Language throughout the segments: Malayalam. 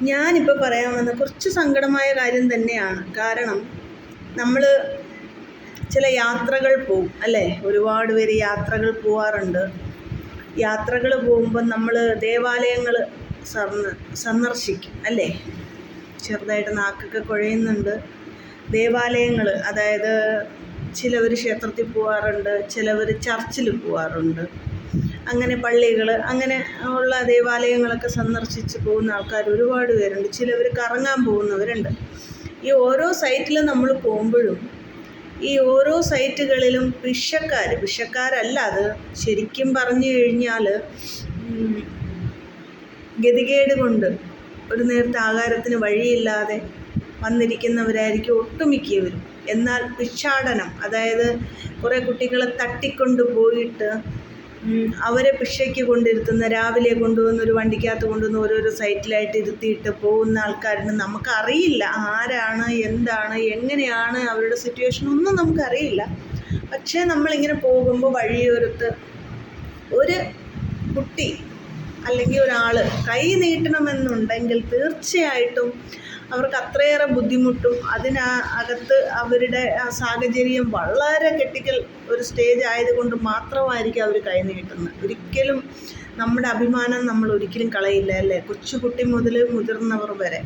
ഞാനിപ്പോൾ പറയാൻ വന്ന കുറച്ച് സങ്കടമായ കാര്യം തന്നെയാണ്. കാരണം നമ്മൾ ചില യാത്രകൾ പോവും അല്ലേ? ഒരുപാട് പേര് യാത്രകൾ പോവാറുണ്ട്. യാത്രകൾ പോകുമ്പോൾ നമ്മൾ ദേവാലയങ്ങൾ സന്ദർശിക്കും അല്ലേ? ചെറുതായിട്ട് നാക്കൊക്കെ കുഴയുന്നുണ്ട്. ദേവാലയങ്ങൾ അതായത് ചിലവർ ക്ഷേത്രത്തിൽ പോവാറുണ്ട് ചിലവർ ചർച്ചിൽ പോവാറുണ്ട്. അങ്ങനെ പള്ളികൾ അങ്ങനെ ഉള്ള ദേവാലയങ്ങളൊക്കെ സന്ദർശിച്ച് പോകുന്ന ആൾക്കാർ ഒരുപാട് പേരുണ്ട്. ചിലവർ കറങ്ങാൻ പോകുന്നവരുണ്ട്. ഈ ഓരോ സൈറ്റിലും നമ്മൾ പോകുമ്പോഴും ഈ ഓരോ സൈറ്റുകളിലും വിഷക്കാർ വിഷക്കാരല്ല അത് ശരിക്കും പറഞ്ഞു കഴിഞ്ഞാൽ ഗതികേട് കൊണ്ട് ഒരു നേരത്തെ ആകാരത്തിന് വഴിയില്ലാതെ വന്നിരിക്കുന്നവരായിരിക്കും ഒട്ടുമിക്കവരും. എന്നാൽ ഭിക്ഷാടനം അതായത് കുറേ കുട്ടികളെ തട്ടിക്കൊണ്ട് പോയിട്ട് അവരെ ഭിക്ഷയ്ക്ക് കൊണ്ടിരുത്തുന്ന രാവിലെ കൊണ്ടുവന്ന് ഒരു വണ്ടിക്കകത്ത് കൊണ്ടുവന്ന് ഓരോരോ സൈറ്റിലായിട്ട് ഇരുത്തിയിട്ട് പോകുന്ന ആൾക്കാരുണ്ട്. നമുക്കറിയില്ല ആരാണ് എന്താണ് എങ്ങനെയാണ് അവരുടെ സിറ്റുവേഷൻ ഒന്നും നമുക്കറിയില്ല. പക്ഷേ നമ്മളിങ്ങനെ പോകുമ്പോൾ വഴിയോരത്ത് ഒരു കുട്ടി അല്ലെങ്കിൽ ഒരാൾ കൈ നീട്ടണമെന്നുണ്ടെങ്കിൽ തീർച്ചയായിട്ടും അവർക്ക് അത്രയേറെ ബുദ്ധിമുട്ടും. അതിന് അകത്ത് അവരുടെ ആ സാഹചര്യം വളരെ കെട്ടിക്കൽ ഒരു സ്റ്റേജ് ആയതുകൊണ്ട് മാത്രമായിരിക്കും അവർ കൈ നീട്ടുന്നത് ഒരിക്കലും നമ്മുടെ അഭിമാനം നമ്മൾ ഒരിക്കലും കളയില്ല അല്ലേ? കൊച്ചുകുട്ടി മുതൽ മുതിർന്നവർ വരെ.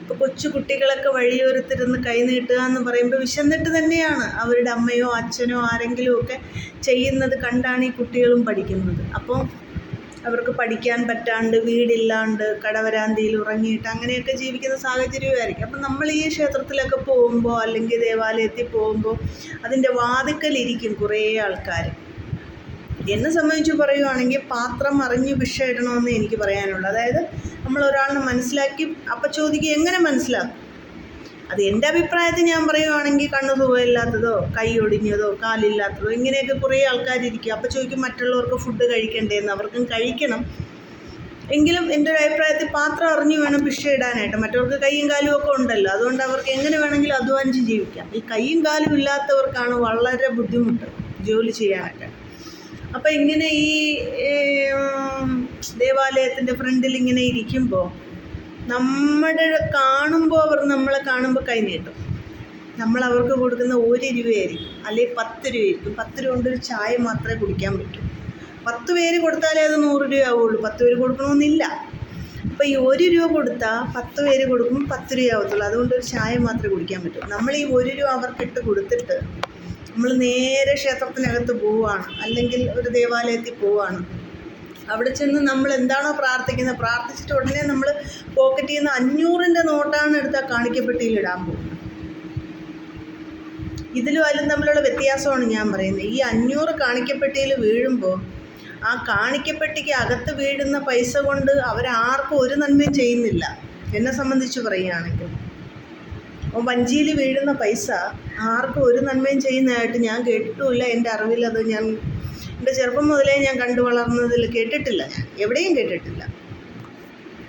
ഇപ്പോൾ കൊച്ചുകുട്ടികളൊക്കെ വഴിയോരത്തിരുന്ന് കൈനീട്ടുക എന്ന് പറയുമ്പോൾ വിശന്നിട്ട് തന്നെയാണ് അവരുടെ അമ്മയോ അച്ഛനോ ആരെങ്കിലും ഒക്കെ ചെയ്യുന്നത് കണ്ടാണ് ഈ കുട്ടികളും പഠിക്കുന്നത്. അപ്പോൾ അവർക്ക് പഠിക്കാൻ പറ്റാണ്ട് വീടില്ലാണ്ട് കടവരാന്തിയിൽ ഉറങ്ങിയിട്ട് അങ്ങനെയൊക്കെ ജീവിക്കുന്ന സാഹചര്യമായിരിക്കും. അപ്പം നമ്മൾ ഈ ക്ഷേത്രത്തിലൊക്കെ പോകുമ്പോൾ അല്ലെങ്കിൽ ദേവാലയത്തിൽ പോകുമ്പോൾ അതിന്റെ വാതിക്കലിരിക്കും കുറേ ആൾക്കാർ. എന്നെ സംബന്ധിച്ച് പറയുവാണെങ്കിൽ പാത്രം അറിഞ്ഞ് ഭിക്ഷ ഇടണമെന്ന് എനിക്ക് പറയാനുള്ളൂ. അതായത് നമ്മൾ ഒരാളിനെ മനസ്സിലാക്കി അപ്പം ചോദിക്കുക എങ്ങനെ മനസ്സിലാക്കും? അത് എന്റെ അഭിപ്രായത്തിൽ ഞാൻ പറയുവാണെങ്കിൽ കണ്ണ് സുഖമില്ലാത്തതോ കൈ ഒടിഞ്ഞതോ കാലില്ലാത്തതോ ഇങ്ങനെയൊക്കെ കുറേ ആൾക്കാരിരിക്കും. അപ്പോൾ ചോദിക്കും മറ്റുള്ളവർക്ക് ഫുഡ് കഴിക്കണ്ടേന്ന്. അവർക്കും കഴിക്കണം. എങ്കിലും എന്റെ ഒരു അഭിപ്രായത്തിൽ പാത്രം അറിഞ്ഞു വേണം ഭിക്ഷ ഇടാനായിട്ട്. മറ്റവർക്ക് കൈയും കാലും ഒക്കെ ഉണ്ടല്ലോ. അതുകൊണ്ട് അവർക്ക് എങ്ങനെ വേണമെങ്കിലും അധ്വാനിച്ച് ജീവിക്കാം. ഈ കൈയും കാലും ഇല്ലാത്തവർക്കാണ് വളരെ ബുദ്ധിമുട്ട് ജോലി ചെയ്യാനൊക്കെ അപ്പോൾ ഇങ്ങനെ ഈ ദേവാലയത്തിന്റെ ഫ്രണ്ടിൽ ഇങ്ങനെ ഇരിക്കുമ്പോൾ നമ്മുടെ കാണുമ്പോൾ അവർ നമ്മളെ കാണുമ്പോൾ കൈ നീട്ടും. നമ്മൾ അവർക്ക് കൊടുക്കുന്ന ഒരു രൂപയായിരിക്കും. അല്ലെങ്കിൽ പത്ത് രൂപയായിരിക്കും. പത്ത് രൂപ കൊണ്ട് ഒരു ചായ മാത്രമേ കുടിക്കാൻ പറ്റൂ. പത്ത് പേര് കൊടുത്താലേ അത് നൂറ് രൂപ ആവുള്ളൂ പത്ത് പേര് കൊടുക്കണമെന്നില്ല. അപ്പോൾ ഈ ഒരു രൂപ കൊടുത്താൽ പത്ത് പേര് കൊടുക്കുമ്പോൾ പത്ത് രൂപ ആവത്തുള്ളൂ. അതുകൊണ്ട് ഒരു ചായ മാത്രമേ കുടിക്കാൻ പറ്റൂ. നമ്മൾ ഈ ഒരു രൂപ അവർക്കിട്ട് കൊടുത്തിട്ട് നമ്മൾ നേരെ ക്ഷേത്രത്തിനകത്ത് പോവുകയാണ് അല്ലെങ്കിൽ ഒരു ദേവാലയത്തിൽ പോവുകയാണ് അവിടെ ചെന്ന് നമ്മൾ എന്താണോ പ്രാർത്ഥിക്കുന്നത്? പ്രാർത്ഥിച്ചിട്ട് ഉടനെ നമ്മൾ പോക്കറ്റിൽ നിന്ന് അഞ്ഞൂറിന്റെ നോട്ടാണ് എടുത്താൽ കാണിക്കപ്പെട്ടിയിൽ ഇടാൻ പോകുന്നത്. ഇതിലും അതിലും തമ്മിലുള്ള വ്യത്യാസമാണ് ഞാൻ പറയുന്നത്. ഈ അഞ്ഞൂറ് കാണിക്കപ്പെട്ടിയിൽ വീഴുമ്പോൾ ആ കാണിക്കപ്പെട്ടിക്ക് അകത്ത് വീഴുന്ന പൈസ കൊണ്ട് അവരാർക്കും ഒരു നന്മയും ചെയ്യുന്നില്ല. എന്നെ സംബന്ധിച്ച് പറയുകയാണെങ്കിൽ. അപ്പോൾ വഞ്ചിയിൽ വീഴുന്ന പൈസ ആർക്കും ഒരു നന്മയും ചെയ്യുന്നതായിട്ട് ഞാൻ കേട്ടിട്ടുമില്ല. എന്റെ അറിവിൽ അത് ഞാൻ എന്റെ ചെറുപ്പം മുതലേ ഞാൻ കണ്ടു വളർന്നതിൽ കേട്ടിട്ടില്ല ഞാൻ. എവിടെയും കേട്ടിട്ടില്ല.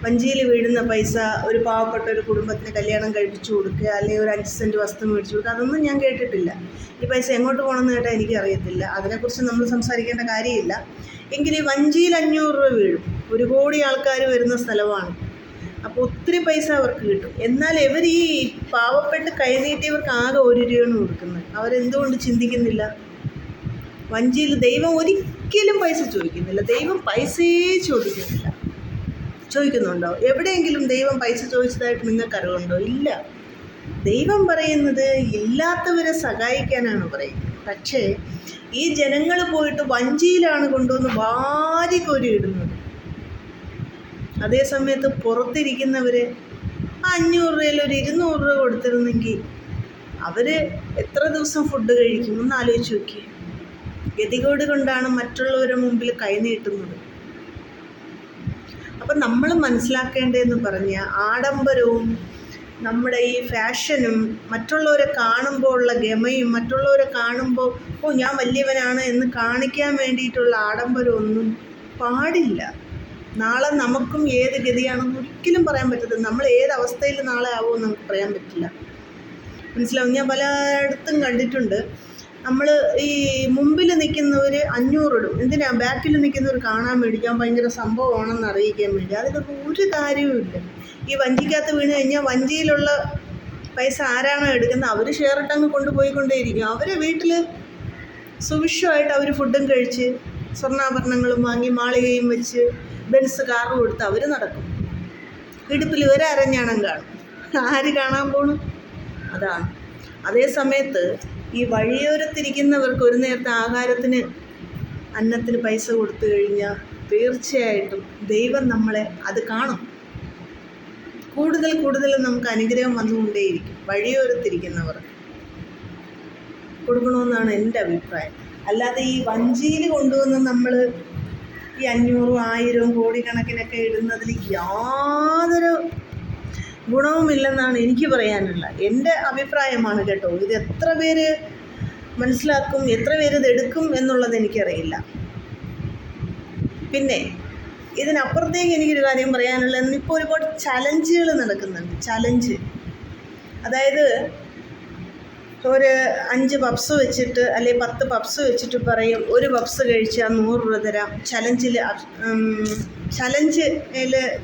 വഞ്ചിയിൽ വീഴുന്ന പൈസ ഒരു പാവപ്പെട്ട ഒരു കുടുംബത്തിന് കല്യാണം കഴിപ്പിച്ചു കൊടുക്കുക അല്ലെങ്കിൽ ഒരു അഞ്ച് സെന്റ് വസ്തു മേടിച്ചു കൊടുക്കുക അതൊന്നും ഞാൻ കേട്ടിട്ടില്ല. ഈ പൈസ എങ്ങോട്ട് പോകണമെന്ന് കേട്ടാൽ എനിക്കറിയത്തില്ല. അതിനെക്കുറിച്ച് നമ്മൾ സംസാരിക്കേണ്ട കാര്യമില്ല. എങ്കിൽ ഈ വഞ്ചിയിൽ അഞ്ഞൂറ് രൂപ വീഴും. ഒരു കോടി ആൾക്കാർ വരുന്ന സ്ഥലമാണ്. അപ്പോൾ ഒത്തിരി പൈസ അവർക്ക് കിട്ടും. എന്നാൽ ഇവർ ഈ പാവപ്പെട്ട് കൈനീട്ടിയവർക്ക് ആകെ ഒരു രൂപയാണ് കൊടുക്കുന്നത്. അവരെന്തുകൊണ്ട് ചിന്തിക്കുന്നില്ല? വഞ്ചിയിൽ ദൈവം ഒരിക്കലും പൈസ ചോദിക്കുന്നില്ല. ദൈവം പൈസയെ ചോദിക്കുന്നില്ല. ചോദിക്കുന്നുണ്ടോ? എവിടെയെങ്കിലും ദൈവം പൈസ ചോദിച്ചതായിട്ട് നിങ്ങൾക്ക് അറിവുണ്ടോ ഇല്ല. ദൈവം പറയുന്നത് ഇല്ലാത്തവരെ സഹായിക്കാനാണ് പറയുന്നത്. പക്ഷേ ഈ ജനങ്ങൾ പോയിട്ട് വഞ്ചിയിലാണ് കൊണ്ടുവന്ന് വാരി കോരി ഇടുന്നത് അതേസമയത്ത് പുറത്തിരിക്കുന്നവർ അഞ്ഞൂറ് രൂപയിൽ ഒരു ഇരുന്നൂറ് രൂപ കൊടുത്തിരുന്നെങ്കിൽ അവർ എത്ര ദിവസം ഫുഡ് കഴിക്കുമെന്ന് ആലോചിച്ച് നോക്കിയേ. ഗതികേട് കൊണ്ടാണ് മറ്റുള്ളവരുടെ മുമ്പിൽ കൈനീട്ടുന്നത് അപ്പം നമ്മൾ മനസ്സിലാക്കേണ്ടതെന്ന് പറഞ്ഞ ആഡംബരവും നമ്മുടെ ഈ ഫാഷനും മറ്റുള്ളവരെ കാണുമ്പോൾ ഉള്ള ഗമയും മറ്റുള്ളവരെ കാണുമ്പോൾ ഓ ഞാൻ വലിയവനാണ് എന്ന് കാണിക്കാൻ വേണ്ടിയിട്ടുള്ള ആഡംബരമൊന്നും പാടില്ല. നാളെ നമുക്കും ഏത് ഗതിയാണെന്ന് ഒരിക്കലും പറയാൻ പറ്റത്തില്ല. നമ്മൾ ഏത് അവസ്ഥയിൽ നാളെ ആവുമെന്ന് നമുക്ക് പറയാൻ പറ്റില്ല. മനസ്സിലാവും? ഞാൻ പലയിടത്തും കണ്ടിട്ടുണ്ട്. നമ്മൾ ഈ മുമ്പിൽ നിൽക്കുന്നവർ അഞ്ഞൂറിടും എന്തിനാ? ബാക്കിൽ നിൽക്കുന്നവർ കാണാൻ മേടിക്കാൻ ഭയങ്കര സംഭവമാണെന്ന് അറിയിക്കാൻ വേണ്ടി. അതിലൊന്നും ഒരു കാര്യവുമില്ല ഈ വഞ്ചിക്കകത്ത് വീണ് കഴിഞ്ഞാൽ വഞ്ചിയിലുള്ള പൈസ ആരാണോ എടുക്കുന്നത്? അവർ ഷെയർ ഇട്ടങ്ങ് കൊണ്ടുപോയിക്കൊണ്ടേയിരിക്കും. അവരെ വീട്ടിൽ സുവിശ്വമായിട്ട് അവർ ഫുഡും കഴിച്ച് സ്വർണാഭരണങ്ങളും വാങ്ങി മാളികയും വെച്ച് ബെൻസ് കാറും കൊടുത്ത് അവർ നടക്കും. ഇടുപ്പിൽ ഒരു അരഞ്ഞാണം കാണും. ആര് കാണാൻ പോണു? അതാണ്. അതേ സമയത്ത് ഈ വഴിയോരത്തിരിക്കുന്നവർക്ക് ഒരു നേരത്തെ ആഹാരത്തിന് അന്നത്തിന് പൈസ കൊടുത്തു കഴിഞ്ഞാൽ തീർച്ചയായിട്ടും ദൈവം നമ്മളെ അത് കാണും. കൂടുതൽ കൂടുതൽ നമുക്ക് അനുഗ്രഹം വന്നുകൊണ്ടേയിരിക്കും വഴിയോരത്തിരിക്കുന്നവർ. കൊടുക്കണമെന്നാണ് എന്റെ അഭിപ്രായം. അല്ലാതെ ഈ വഞ്ചിയിൽ കൊണ്ടുവന്ന് നമ്മൾ ഈ അഞ്ഞൂറും ആയിരവും കോടിക്കണക്കിനൊക്കെ ഇടുന്നതിൽ യാതൊരു ഗുണവുമില്ലെന്നാണ് എനിക്ക് പറയാനുള്ള. എന്റെ അഭിപ്രായമാണ് കേട്ടോ. ഇത് എത്ര പേര് മനസ്സിലാക്കും എത്ര പേര് ഇത് എടുക്കും എന്നുള്ളത് എനിക്കറിയില്ല. പിന്നെ ഇതിനപ്പുറത്തേക്ക് എനിക്കൊരു കാര്യം പറയാനുള്ളത്. ഇപ്പോൾ ഒരുപാട് ചലഞ്ചുകൾ നടക്കുന്നുണ്ട്. ചലഞ്ച് അതായത് ഒരു അഞ്ച് പപ്സ് വെച്ചിട്ട് അല്ലെങ്കിൽ പത്ത് പപ്സ് വെച്ചിട്ട് പറയും ഒരു പപ്സ് കഴിച്ചാൽ നൂറ് രൂപ തരാം. ചലഞ്ചിൽ ചലഞ്ചിൽ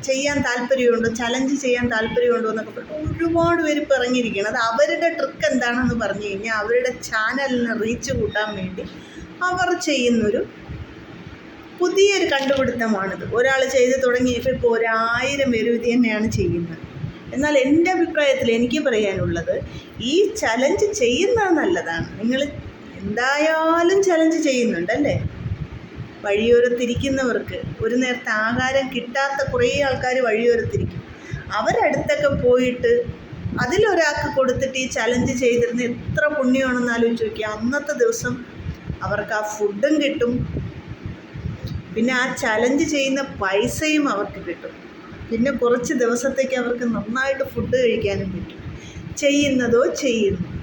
ചെയ്യാൻ താല്പര്യമുണ്ടോ? ചലഞ്ച് ചെയ്യാൻ താല്പര്യമുണ്ടോ എന്നൊക്കെ പറഞ്ഞിട്ട് ഒരുപാട് പേര് പറഞ്ഞിരിക്കണം അത് അവരുടെ ട്രിക്ക് എന്താണെന്ന് പറഞ്ഞു കഴിഞ്ഞാൽ അവരുടെ ചാനലിന് റീച്ച് കൂട്ടാൻ വേണ്ടി അവർ ചെയ്യുന്നൊരു പുതിയൊരു കണ്ടുപിടുത്തമാണിത്. ഒരാൾ ചെയ്ത് തുടങ്ങിയപ്പോൾ ഇപ്പോൾ ഒരായിരം പേരും ഇത് തന്നെയാണ് ചെയ്യുന്നത്. എന്നാൽ എന്റെ അഭിപ്രായത്തിൽ എനിക്ക് പറയാനുള്ളത് ഈ ചലഞ്ച് ചെയ്യുന്നത് നല്ലതാണ്. നിങ്ങൾ എന്തായാലും ചലഞ്ച് ചെയ്യുന്നുണ്ടല്ലേ? വഴിയോരത്തിരിക്കുന്നവർക്ക് ഒരു നേരത്തെ ആഹാരം കിട്ടാത്ത കുറേ ആൾക്കാർ വഴിയോരത്തിരിക്കും. അവരടുത്തൊക്കെ പോയിട്ട് അതിലൊരാൾക്ക് കൊടുത്തിട്ട് ഈ ചലഞ്ച് ചെയ്തിരുന്ന എത്ര പുണ്യമാണെന്ന് ആലോചിച്ച് നോക്കിയാൽ അന്നത്തെ ദിവസം അവർക്ക് ആ ഫുഡും കിട്ടും. പിന്നെ ആ ചലഞ്ച് ചെയ്യുന്ന പൈസയും അവർക്ക് കിട്ടും. പിന്നെ കുറച്ച് ദിവസത്തേക്ക് അവർക്ക് നന്നായിട്ട് ഫുഡ് കഴിക്കാനും പറ്റും. ചെയ്യുന്നതോ ചെയ്യുന്നു.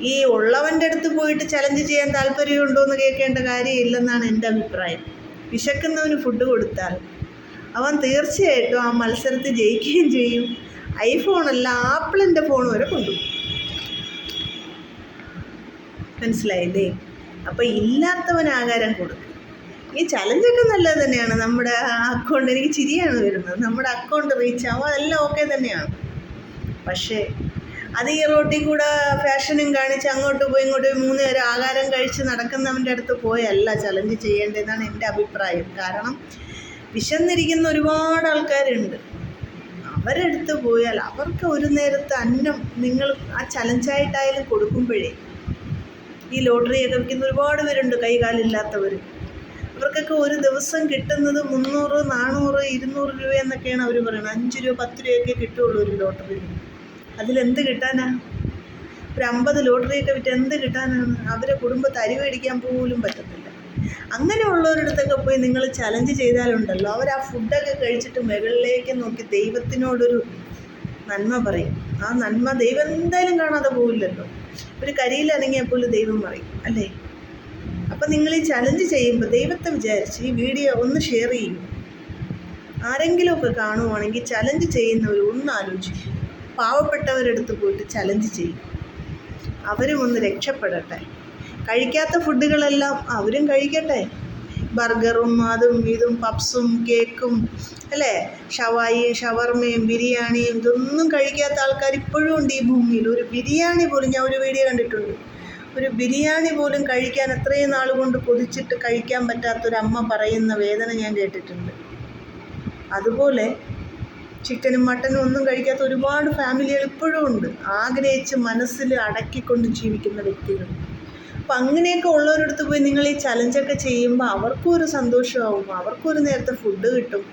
ഈ ഉള്ളവന്റെ അടുത്ത് പോയിട്ട് ചലഞ്ച് ചെയ്യാൻ താല്പര്യമുണ്ടോ എന്ന് കേൾക്കേണ്ട കാര്യമില്ലെന്നാണ് എന്റെ അഭിപ്രായം. വിശക്കുന്നവന് ഫുഡ് കൊടുത്താൽ അവൻ തീർച്ചയായിട്ടും ആ മത്സരത്തിൽ ജയിക്കുകയും ചെയ്യും. ഐഫോണല്ല ആപ്പിളിന്റെ ഫോൺ വരെ കൊണ്ടുപോകും. മനസ്സിലായില്ലേ? അപ്പം ഇല്ലാത്തവൻ ആഹാരം കൊടുക്കും. ഈ ചലഞ്ചൊക്കെ നല്ലത് തന്നെയാണ്. നമ്മുടെ അക്കൗണ്ട് എനിക്ക് ചിരിയാണ് വരുന്നത്. നമ്മുടെ അക്കൗണ്ട് റീച്ച് ആവും. അതെല്ലാം ഓക്കെ തന്നെയാണ്. പക്ഷേ അത് ഈ റോട്ടിൽ കൂടെ ഫാഷനും കാണിച്ച് അങ്ങോട്ട് പോയി ഇങ്ങോട്ട് പോയി മൂന്ന് പേര് ആഹാരം കഴിച്ച് നടക്കുന്നവന്റെ അടുത്ത് പോയല്ല ചലഞ്ച് ചെയ്യേണ്ടതെന്നാണ് എന്റെ അഭിപ്രായം. കാരണം വിശന്നിരിക്കുന്ന ഒരുപാട് ആൾക്കാരുണ്ട്. അവരെടുത്ത് പോയാൽ അവർക്ക് ഒരു നേരത്തെ അന്നം നിങ്ങൾ ആ ചലഞ്ചായിട്ടായാലും കൊടുക്കുമ്പോഴേ ഈ ലോട്ടറിയൊക്കെ വിൽക്കുന്ന ഒരുപാട് പേരുണ്ട്. കൈകാലില്ലാത്തവർ അവർക്കൊക്കെ ഒരു ദിവസം കിട്ടുന്നത് മുന്നൂറ് നാനൂറ് ഇരുന്നൂറ് രൂപ എന്നൊക്കെയാണ് അവർ പറയുന്നത് അഞ്ച് രൂപ പത്ത് രൂപയൊക്കെ കിട്ടുള്ളൂ ഒരു ലോട്ടറിയിൽ. അതിലെന്ത് കിട്ടാനാ? ഒരു അമ്പത് ലോട്ടറിയൊക്കെ വിറ്റ് എന്ത് കിട്ടാനാണ്? അവരെ കുടുംബത്തെ അരി മേടിക്കാൻ പോലും പറ്റത്തില്ല. അങ്ങനെയുള്ളവരടുത്തൊക്കെ പോയി നിങ്ങൾ ചലഞ്ച് ചെയ്താലുണ്ടല്ലോ. അവർ ആ ഫുഡൊക്കെ കഴിച്ചിട്ട് മുകളിലേക്ക് നോക്കി ദൈവത്തിനോടൊരു നന്മ പറയും. ആ നന്മ ദൈവം എന്തായാലും കാണാതെ പോവില്ലല്ലോ. ഒരു കരിയിലനങ്ങിയാൽ പോലും ദൈവം പറയും. അല്ലേ? അപ്പം നിങ്ങൾ ഈ ചലഞ്ച് ചെയ്യുമ്പോൾ ദൈവത്തെ വിചാരിച്ച് ഈ വീഡിയോ ഒന്ന് ഷെയർ ചെയ്യും. ആരെങ്കിലുമൊക്കെ കാണുവാണെങ്കിൽ ചലഞ്ച് ചെയ്യുന്നവർ ഒന്ന് ആലോചിക്കും. പാവപ്പെട്ടവരെടുത്ത് പോയിട്ട് ചലഞ്ച് ചെയ്യും. അവരും ഒന്ന് രക്ഷപ്പെടട്ടെ. കഴിക്കാത്ത ഫുഡുകളെല്ലാം അവരും കഴിക്കട്ടെ. ബർഗറും അതും ഇതും പപ്സും കേക്കും അല്ലേ? ഷവായിയും ഷവർമയും ബിരിയാണിയും ഇതൊന്നും കഴിക്കാത്ത ആൾക്കാർ ഇപ്പോഴും ഉണ്ട് ഈ ഭൂമിയിൽ. ഒരു ബിരിയാണി പോലും ഞാൻ ഒരു വീഡിയോ കണ്ടിട്ടുണ്ട്. ഒരു ബിരിയാണി പോലും കഴിക്കാൻ എത്രയും നാൾ കൊണ്ട് കൊതിച്ചിട്ട് കഴിക്കാൻ പറ്റാത്തൊരമ്മ പറയുന്ന വേദന ഞാൻ കേട്ടിട്ടുണ്ട്. അതുപോലെ ചിക്കനും മട്ടനും ഒന്നും കഴിക്കാത്ത ഒരുപാട് ഫാമിലികൾ ഇപ്പോഴും ഉണ്ട്. ആഗ്രഹിച്ച് മനസ്സിൽ അടക്കിക്കൊണ്ട് ജീവിക്കുന്ന വ്യക്തികൾ അപ്പം അങ്ങനെയൊക്കെ ഉള്ളവരടുത്ത് പോയി നിങ്ങൾ ഈ ചലഞ്ചൊക്കെ ചെയ്യുമ്പോൾ അവർക്കും ഒരു സന്തോഷമാവും. അവർക്കും ഒരു നേരത്തെ ഫുഡ് കിട്ടും.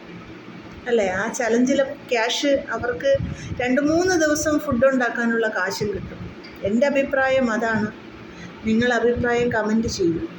അല്ലേ? ആ ചലഞ്ചിലെ ക്യാഷ് അവർക്ക് രണ്ട് മൂന്ന് ദിവസം ഫുഡ് ഉണ്ടാക്കാനുള്ള കാശും കിട്ടും. എന്റെ അഭിപ്രായം അതാണ്. നിങ്ങൾ അഭിപ്രായം കമന്റ് ചെയ്യൂ.